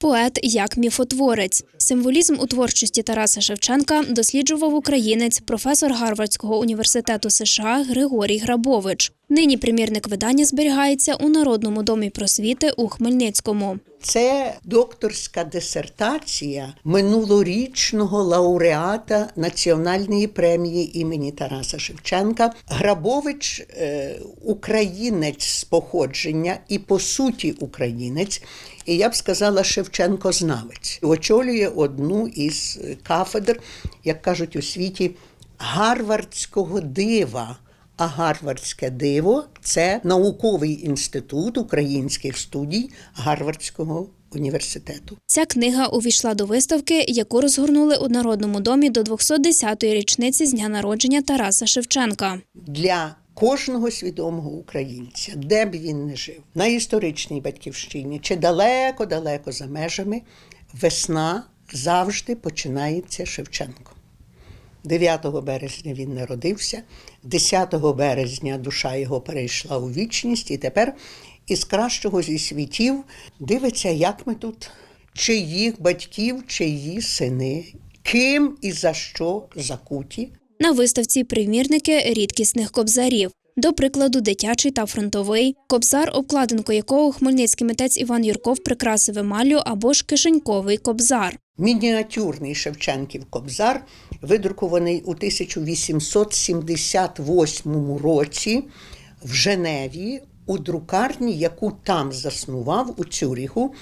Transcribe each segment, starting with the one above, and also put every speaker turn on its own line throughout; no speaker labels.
Поет як міфотворець. Символізм у творчості Тараса Шевченка досліджував українець, професор Гарвардського університету США Григорій Грабович. Нині примірник видання зберігається у Народному домі просвіти у Хмельницькому.
Це докторська дисертація минулорічного лауреата Національної премії імені Тараса Шевченка. Грабович е, українець з походження і по суті українець. І я б сказала, Шевченко-знавець. Очолює одну із кафедр, як кажуть у світі, гарвардського дива. А Гарвардське диво це науковий інститут українських студій Гарвардського університету.
Ця книга увійшла до виставки, яку розгорнули у Народному домі до 210-ї річниці з дня народження Тараса Шевченка.
Для кожного свідомого українця, де б він не жив, на історичній батьківщині чи далеко-далеко за межами, весна завжди починається Шевченком. 9 березня він народився, 10 березня душа його перейшла у вічність, і тепер із кращого зі світів дивиться, як ми тут, чиїх батьків, чиї сини, ким і за що закуті.
На виставці примірники рідкісних кобзарів. До прикладу, дитячий та фронтовий кобзар, обкладинку якого хмельницький митець Іван Юрков прикрасив емаллю або ж кишеньковий кобзар.
Мініатюрний Шевченків кобзар, видрукований у 1878 році в Женеві у друкарні, яку там заснував у Цюріху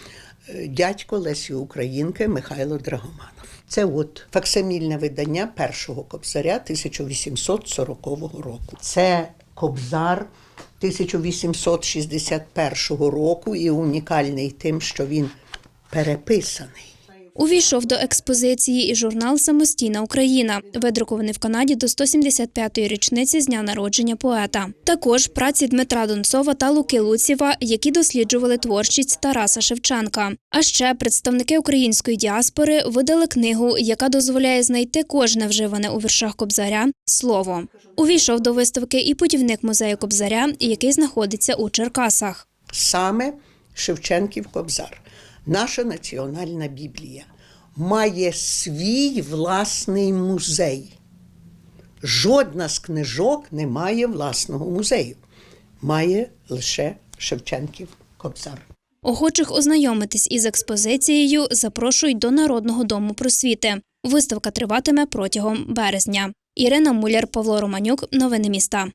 е, дядько Лесі Українки Михайло Драгоманов. Це от факсимільне видання першого кобзаря 1840 року. Це кобзар 1861 року і унікальний тим, що він переписаний.
Увійшов до експозиції і журнал Самостійна Україна, видрукований в Канаді до 175-ї річниці з дня народження поета. Також праці Дмитра Донцова та Луки Луціва, які досліджували творчість Тараса Шевченка. А ще представники української діаспори видали книгу, яка дозволяє знайти кожне вживане у віршах Кобзаря слово. Увійшов до виставки і путівник музею Кобзаря, який знаходиться у Черкасах.
Саме Шевченків Кобзар, наша національна Біблія, має свій власний музей. Жодна з книжок не має власного музею. Має лише Шевченків Кобзар.
Охочих ознайомитись із експозицією запрошують до Народного дому просвіти. Виставка триватиме протягом березня. Ірина Муляр, Павло Романюк. Новини міста.